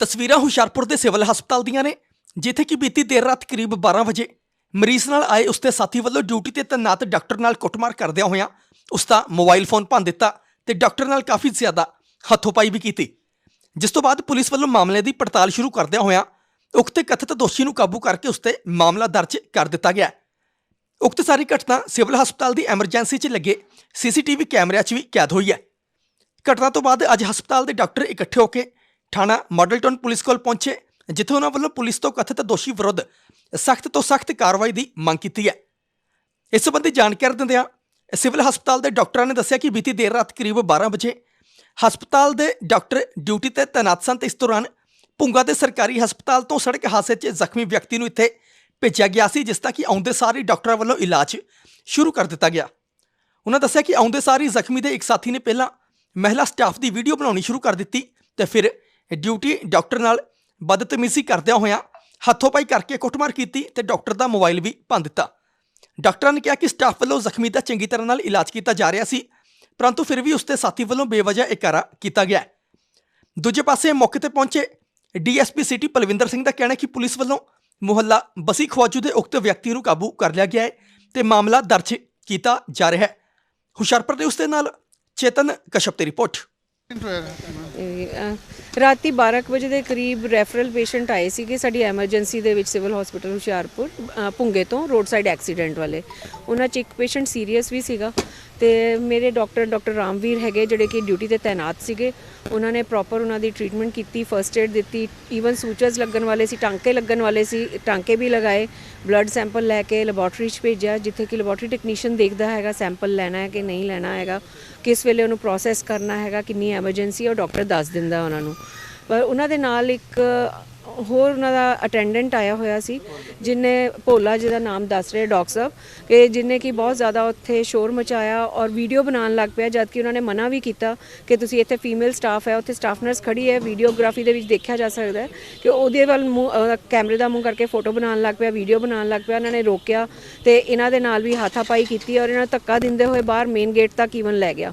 ਤਸਵੀਰਾਂ ਹੁਸ਼ਿਆਰਪੁਰ ਦੇ ਸਿਵਲ ਹਸਪਤਾਲ ਦੀਆਂ ਨੇ, ਜਿੱਥੇ ਕਿ ਬੀਤੀ ਦੇਰ ਰਾਤ ਕਰੀਬ 12 ਵਜੇ ਮਰੀਜ਼ ਨਾਲ ਆਏ ਉਸਦੇ ਸਾਥੀ ਵੱਲੋਂ ਡਿਊਟੀ ਤੇ ਤੈਨਾਤ ਡਾਕਟਰ ਨਾਲ ਕੁੱਟਮਾਰ ਕਰਦਿਆਂ ਹੋਇਆਂ ਉਸ ਦਾ ਮੋਬਾਈਲ ਫੋਨ ਭੰਨ ਦਿੱਤਾ ਤੇ ਡਾਕਟਰ ਨਾਲ ਕਾਫੀ ਜ਼ਿਆਦਾ ਹੱਥੋਪਾਈ ਵੀ ਕੀਤੀ। ਜਿਸ ਤੋਂ ਬਾਅਦ ਪੁਲਿਸ ਵੱਲੋਂ ਮਾਮਲੇ ਦੀ ਪੜਤਾਲ ਸ਼ੁਰੂ ਕਰਦਿਆਂ ਹੋਇਆਂ ਉਕਤ ਕਥਿਤ ਦੋਸ਼ੀ ਨੂੰ ਕਾਬੂ ਕਰਕੇ ਉਸ ਤੇ ਮਾਮਲਾ ਦਰਜ ਕਰ ਦਿੱਤਾ ਗਿਆ। ਉਕਤ ਸਾਰੀ ਘਟਨਾ ਸਿਵਲ ਹਸਪਤਾਲ ਦੀ ਐਮਰਜੈਂਸੀ 'ਚ ਲੱਗੇ ਸੀਸੀਟੀਵੀ ਕੈਮਰਿਆਂ 'ਚ ਵੀ ਕੈਦ ਹੋਈ ਹੈ। ਘਟਨਾ ਤੋਂ ਬਾਅਦ ਅੱਜ ਹਸਪਤਾਲ ਦੇ ਡਾਕਟਰ ਇਕੱਠੇ ਹੋ ਕੇ ਥਾਣਾ ਮਾਡਲ ਟਾਊਨ ਪੁਲਿਸ ਕੋਲ ਪਹੁੰਚੇ, ਜਿੱਥੇ ਉਹਨਾਂ ਵੱਲੋਂ ਪੁਲਿਸ ਤੋਂ ਕਥਿਤ ਦੋਸ਼ੀ ਵਿਰੁੱਧ ਸਖਤ ਤੋਂ ਸਖਤ ਕਾਰਵਾਈ ਦੀ ਮੰਗ ਕੀਤੀ ਹੈ। ਇਸ ਸੰਬੰਧੀ ਜਾਣਕਾਰੀ ਦਿੰਦਿਆਂ ਸਿਵਲ ਹਸਪਤਾਲ ਦੇ ਡਾਕਟਰਾਂ ਨੇ ਦੱਸਿਆ ਕਿ ਬੀਤੀ ਦੇਰ ਰਾਤ ਕਰੀਬ 12 ਵਜੇ ਹਸਪਤਾਲ ਦੇ ਡਾਕਟਰ ਡਿਊਟੀ ਤੇ ਤੈਨਾਤ ਸਨ ਤੇ ਇਸ ਦੌਰਾਨ ਭੁੰਗਾ ਦੇ ਸਰਕਾਰੀ ਹਸਪਤਾਲ ਤੋਂ ਸੜਕ ਹਾਦਸੇ 'ਚ ਜ਼ਖਮੀ ਵਿਅਕਤੀ ਨੂੰ ਇੱਥੇ ਭੇਜਿਆ ਗਿਆ ਸੀ, ਜਿਸ ਦਾ ਕਿ ਆਉਂਦੇ ਸਾਰੇ ਡਾਕਟਰਾਂ ਵੱਲੋਂ ਇਲਾਜ ਸ਼ੁਰੂ ਕਰ ਦਿੱਤਾ ਗਿਆ। ਉਹਨਾਂ ਦੱਸਿਆ ਕਿ ਆਉਂਦੇ ਸਾਰੀ ਜ਼ਖਮੀ ਦੇ ਇੱਕ ਸਾਥੀ ਨੇ ਪਹਿਲਾਂ ਮਹਿਲਾ ਸਟਾਫ ਦੀ ਵੀਡੀਓ ਬਣਾਉਣੀ ਸ਼ੁਰੂ ਕਰ ਦਿੱਤੀ ਤੇ ਫਿਰ ਡਿਊਟੀ ਡਾਕਟਰ ਨਾਲ ਬਦਤਮੀਜ਼ੀ ਕਰਦਿਆਂ ਹੋਇਆਂ ਹੱਥੋਂ-ਪਾਈ ਕਰਕੇ ਕੁੱਟਮਾਰ ਕੀਤੀ ਤੇ ਡਾਕਟਰ ਦਾ ਮੋਬਾਈਲ ਵੀ ਭੰਨ ਦਿੱਤਾ। ਡਾਕਟਰਾਂ ਨੇ ਕਿਹਾ ਕਿ ਸਟਾਫ ਵੱਲੋਂ ਜ਼ਖਮੀ ਦਾ ਚੰਗੀ ਤਰ੍ਹਾਂ ਨਾਲ ਇਲਾਜ ਕੀਤਾ ਜਾ ਰਿਹਾ ਸੀ, ਪਰੰਤੂ ਫਿਰ ਵੀ ਉਸਦੇ ਸਾਥੀ ਵੱਲੋਂ ਬੇਵਜ੍ਹਾ ਇਕਾਰਾ ਕੀਤਾ ਗਿਆ। ਦੂਜੇ ਪਾਸੇ ਮੌਕੇ ਤੇ ਪਹੁੰਚੇ ਡੀਐਸਪੀ ਸਿਟੀ ਪਲਵਿੰਦਰ ਸਿੰਘ ਦਾ ਕਹਿਣਾ ਹੈ ਕਿ ਪੁਲਿਸ ਵੱਲੋਂ ਮੁਹੱਲਾ ਬਸੀ ਖਵਾਜੂ ਦੇ ਉਕਤ ਵਿਅਕਤੀ ਨੂੰ ਕਾਬੂ ਕਰ ਲਿਆ ਗਿਆ ਹੈ ਤੇ ਮਾਮਲਾ ਦਰਜ ਕੀਤਾ ਜਾ ਰਿਹਾ ਹੈ। ਹੁਸ਼ਿਆਰਪੁਰ ਦੇ ਉਸ ਦੇ ਨਾਲ ਚੇਤਨ ਕਸ਼ਪ ਦੀ ਰਿਪੋਰਟ। ਰਾਤੀ 12 ਕੁ ਵਜੇ ਦੇ ਕਰੀਬ ਰੈਫਰਲ ਪੇਸ਼ੈਂਟ ਆਏ ਸੀਗੇ ਸਾਡੀ ਐਮਰਜੈਂਸੀ ਦੇ ਵਿੱਚ ਸਿਵਲ ਹਸਪੀਟਲ ਹੁਸ਼ਿਆਰਪੁਰ ਅ, ਭੁੰਗੇ ਤੋਂ ਰੋਡ ਸਾਈਡ ਐਕਸੀਡੈਂਟ ਵਾਲੇ। ਉਹਨਾਂ 'ਚ ਇੱਕ ਪੇਸ਼ੈਂਟ ਸੀਰੀਅਸ ਵੀ ਸੀਗਾ ਤੇ ਮੇਰੇ ਡਾਕਟਰ ਡਾਕਟਰ ਰਾਮਵੀਰ ਹੈਗੇ ਜਿਹੜੇ ਕਿ ਡਿਊਟੀ ਤੇ ਤਾਇਨਾਤ ਸੀਗੇ। ਉਹਨਾਂ ਨੇ ਪ੍ਰੋਪਰ ਉਹਨਾਂ ਦੀ ਟ੍ਰੀਟਮੈਂਟ ਕੀਤੀ ਫਰਸਟ ਏਡ ਦਿੱਤੀ ਈਵਨ ਸੂਚਰਸ ਲੱਗਣ ਵਾਲੇ ਸੀ ਟਾਂਕੇ ਲੱਗਣ ਵਾਲੇ ਸੀ ਟਾਂਕੇ ਵੀ ਲਗਾਏ ਬਲੱਡ ਸੈਂਪਲ ਲੈ ਕੇ ਲੈਬੋਰਟਰੀ 'ਚ ਭੇਜਿਆ ਜਿੱਥੇ ਕਿ ਲੈਬੋਰਟਰੀ ਟੈਕਨੀਸ਼ੀਅਨ ਦੇਖਦਾ ਹੈਗਾ ਸੈਂਪਲ ਲੈਣਾ ਹੈ ਕਿ ਨਹੀਂ ਲੈਣਾ ਹੈਗਾ ਕਿਸ ਵੇਲੇ ਉਹਨੂੰ ਪ੍ਰੋਸੈਸ ਕਰਨਾ ਹੈਗਾ ਕਿੰਨੀ ਐਮਰਜੈਂਸੀ ਉਹ ਡਾਕਟਰ ਦੱਸ ਦਿੰਦਾ ਉਹਨਾਂ ਨੂੰ। ਪਰ ਉਹਨਾਂ ਦੇ ਨਾਲ ਇੱਕ ਹੋਰ ਉਹਨਾਂ ਦਾ ਅਟੈਂਡੈਂਟ ਆਇਆ ਹੋਇਆ ਸੀ, ਜਿਨੇ ਭੋਲਾ ਜਿਹਦਾ ਨਾਮ ਦੱਸ ਰਹੇ, ਡਾਕਟਰ ਸਾਹਿਬ, ਕਿ ਜਿਨੇ ਕਿ ਬਹੁਤ ਜ਼ਿਆਦਾ ਉੱਥੇ ਸ਼ੋਰ ਮਚਾਇਆ ਔਰ ਵੀਡੀਓ ਬਣਾਉਣ ਲੱਗ ਪਿਆ ਜਦ ਕਿ ਉਹਨਾਂ ਨੇ ਮਨਾ ਵੀ ਕੀਤਾ ਕਿ ਤੁਸੀਂ ਇੱਥੇ ਫੀਮੇਲ ਸਟਾਫ ਹੈ, ਉੱਥੇ ਸਟਾਫ ਨਰਸ ਖੜੀ ਹੈ, ਵੀਡੀਓਗ੍ਰਾਫੀ ਦੇ ਵਿੱਚ ਦੇਖਿਆ ਜਾ ਸਕਦਾ ਹੈ ਕਿ ਉਹਦੇ ਵੱਲ ਮੂੰਹ ਕੈਮਰੇ ਦਾ ਮੂੰਹ ਕਰਕੇ ਫੋਟੋ ਬਣਾਉਣ ਲੱਗ ਪਿਆ, ਵੀਡੀਓ ਬਣਾਉਣ ਲੱਗ ਪਿਆ, ਉਹਨਾਂ ਨੇ ਰੋਕਿਆ ਤੇ ਇਹਨਾਂ ਦੇ ਨਾਲ ਵੀ ਹਾਥਾਪਾਈ ਕੀਤੀ ਔਰ ਇਹਨਾਂ ਨੂੰ ਧੱਕਾ ਦਿੰਦੇ ਹੋਏ ਬਾਹਰ ਮੇਨ ਗੇਟ ਤੱਕ ਈਵਨ ਲੈ ਗਿਆ।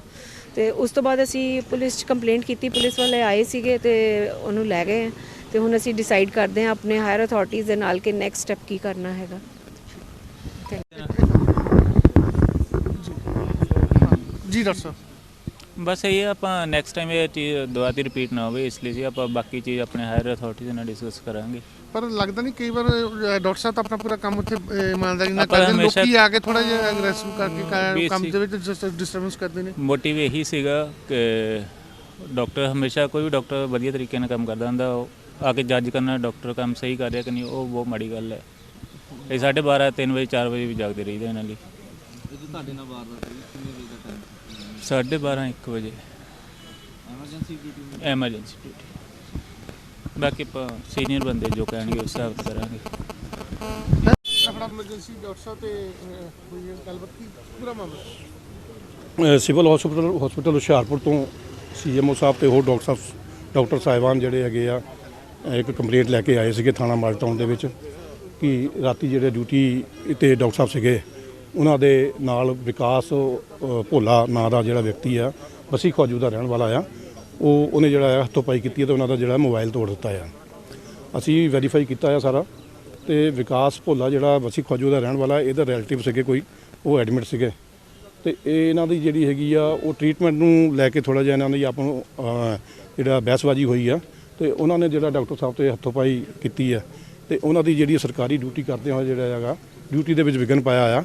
ਤੇ ਉਸ ਤੋਂ ਬਾਅਦ ਅਸੀਂ ਪੁਲਿਸ 'ਚ ਕੰਪਲੇਂਟ ਕੀਤੀ, ਪੁਲਿਸ ਵਾਲੇ ਆਏ ਸੀਗੇ ਤੇ ਉਹਨੂੰ ਲੈ ਗਏ। ਹੈ। ਤੇ ਹੁਣ ਅਸੀਂ ਡਿਸਾਈਡ ਕਰਦੇ ਹਾਂ ਆਪਣੇ ਹਾਇਰ ਅਥਾਰਟੀਜ਼ ਦੇ ਨਾਲ ਕਿ ਨੈਕਸਟ ਸਟੈਪ ਕੀ ਕਰਨਾ ਹੈਗਾ। ਜੀ। ਡਾਕਟਰ ਸਾਹਿਬ। ਬਸ ਇਹ ਆਪਾਂ ਨੈਕਸਟ ਟਾਈਮ ਇਹ ਚੀਜ਼ ਦੁਬਾਰਾ ਰਿਪੀਟ ਨਾ ਹੋਵੇ ਇਸ ਲਈ ਸੀ ਆਪਾਂ ਬਾਕੀ ਚੀਜ਼ ਆਪਣੇ ਹਾਇਰ ਅਥਾਰਟੀ ਨਾਲ ਡਿਸਕਸ ਕਰਾਂਗੇ। ਪਰ ਲੱਗਦਾ ਨਹੀਂ ਕਈ ਵਾਰ ਡਾਕਟਰ ਸਾਹਿਬ ਤਾਂ ਆਪਣਾ ਪੂਰਾ ਕੰਮ ਉੱਥੇ ਇਮਾਨਦਾਰੀ ਨਾਲ ਕਰਦੇ ਨੇ। ਲੋਕੀ ਆ ਕੇ ਥੋੜਾ ਜਿਹਾ ਅਗਰੈਸਿਵ ਕਰਕੇ ਕੰਮ ਦੇ ਵਿੱਚ ਡਿਸਟਰਬੈਂਸ ਕਰਦੇ ਨੇ। ਮੋਟਿਵ ਇਹੀ ਸੀਗਾ ਕਿ ਡਾਕਟਰ ਹਮੇਸ਼ਾ ਕੋਈ ਵੀ ਡਾਕਟਰ ਵਧੀਆ ਤਰੀਕੇ ਨਾਲ ਕੰਮ ਕਰਦਾ ਹੁੰਦਾ ਉਹ ਆ ਕੇ ਜੱਜ ਕਰਨਾ ਡਾਕਟਰ ਕੰਮ ਸਹੀ ਕਰ ਰਿਹਾ ਕਿ ਨਹੀਂ ਉਹ ਬਹੁਤ ਮਾੜੀ ਗੱਲ ਹੈ। ਇਹ 12:30 3 ਵਜੇ 4 ਵਜੇ ਵੀ ਜਾਗਦੇ ਰਹੀਦਾ ਇਹਨਾਂ ਲਈ ਤੁਹਾਡੇ ਨਾਲ ਵਾਰਦਾਤ ਹੋਈ ਕਿੰਨੇ ਵਜੇ 12:30 1 ਵਜੇ। ਐਮਰਜੈਂਸੀ ਡਿਊਟੀ ਐਮਰਜੈਂਸੀ ਡਿਊਟੀ ਬਾਕੀ ਆਪਾਂ ਸੀਨੀਅਰ ਬੰਦੇ ਜੋ ਕਹਿਣਗੇ ਉਸ ਹਿਸਾਬ ਨਾਲ ਕਰਾਂਗੇ। ਆਪਣਾ ਐਮਰਜੈਂਸੀ ਡਾਕਟਰ ਸਾਹਿਬ ਤੇ ਗੱਲਬਾਤ ਕੀ? ਪੂਰਾ ਮਾਮਲਾ। ਸਿਵਲ ਹਸਪੀਟਲ ਹਸਪੀਟਲ ਹੁਸ਼ਿਆਰਪੁਰ ਤੋਂ ਸੀਐਮਓ ਸਾਹਿਬ ਤੇ ਹੋਰ ਡਾਕਟਰ ਸਾਹਿਬ ਡਾਕਟਰ ਸਾਹਿਬਾਨ ਜਿਹੜੇ ਹੈਗੇ ਆ ਇੱਕ ਕੰਪਲੇਂਟ ਲੈ ਕੇ ਆਏ ਸੀਗੇ ਥਾਣਾ ਮਾਲਟਾਊਨ ਦੇ ਵਿੱਚ ਕਿ ਰਾਤੀ ਜਿਹੜੇ ਡਿਊਟੀ ਤੇ ਡਾਕਟਰ ਸਾਹਿਬ ਸੀਗੇ ਉਹਨਾਂ ਦੇ ਨਾਲ ਵਿਕਾਸ ਭੋਲਾ ਨਾਂ ਦਾ ਜਿਹੜਾ ਵਿਅਕਤੀ ਆ ਬਸੀ ਖਵਾਜੂ ਦਾ ਰਹਿਣ ਵਾਲਾ ਆ। ਉਹ, ਉਹਨੇ ਜਿਹੜਾ ਹੈ ਹੱਥੋਂ ਪਾਈ ਕੀਤੀ ਹੈ ਤੇ ਉਹਨਾਂ ਦਾ ਜਿਹੜਾ ਮੋਬਾਈਲ ਤੋੜ ਦਿੱਤਾ ਆ। ਅਸੀਂ ਵੈਰੀਫਾਈ ਕੀਤਾ ਆ ਸਾਰਾ ਤੇ ਵਿਕਾਸ ਭੋਲਾ ਜਿਹੜਾ ਬਸੀ ਖਵਾਜੂ ਦਾ ਰਹਿਣ ਵਾਲਾ, ਇਹਦਾ ਰਿਲੇਟਿਵ ਸੀਗੇ ਕੋਈ, ਉਹ ਐਡਮਿਟ ਸੀਗੇ। ਤੇ ਇਹ ਇਹਨਾਂ ਦੀ ਜਿਹੜੀ ਹੈਗੀ ਆ, ਉਹ ਟ੍ਰੀਟਮੈਂਟ ਨੂੰ ਲੈ ਕੇ ਥੋੜਾ ਜਿਹਾ ਇਹਨਾਂ ਦੀ ਆਪ ਨੂੰ ਜਿਹੜਾ ਬਹਿਸਬਾਜ਼ੀ ਹੋਈ ਆ ਤੇ ਉਹਨਾਂ ਨੇ ਜਿਹੜਾ ਡਾਕਟਰ ਸਾਹਿਬ ਤੇ ਹੱਥੋਂ ਪਾਈ ਕੀਤੀ ਆ। ਤੇ ਉਹਨਾਂ ਦੀ ਜਿਹੜੀ ਸਰਕਾਰੀ ਡਿਊਟੀ ਕਰਦੇ ਹੋਏ ਜਿਹੜਾ ਹੈਗਾ ਡਿਊਟੀ ਦੇ ਵਿੱਚ ਵਿਘਨ ਪਾਇਆ ਆ।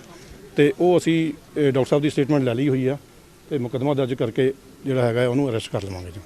ਤੇ ਉਹ ਅਸੀਂ ਡਾਕਟਰ ਸਾਹਿਬ ਦੀ ਸਟੇਟਮੈਂਟ ਲੈ ਲਈ ਹੋਈ ਆ ਤੇ ਮੁਕੱਦਮਾ ਦਰਜ ਕਰਕੇ ਜਿਹੜਾ ਹੈਗਾ ਉਹਨੂੰ ਅਰੈਸਟ ਕਰ ਲਵਾਂਗੇ ਜੀ।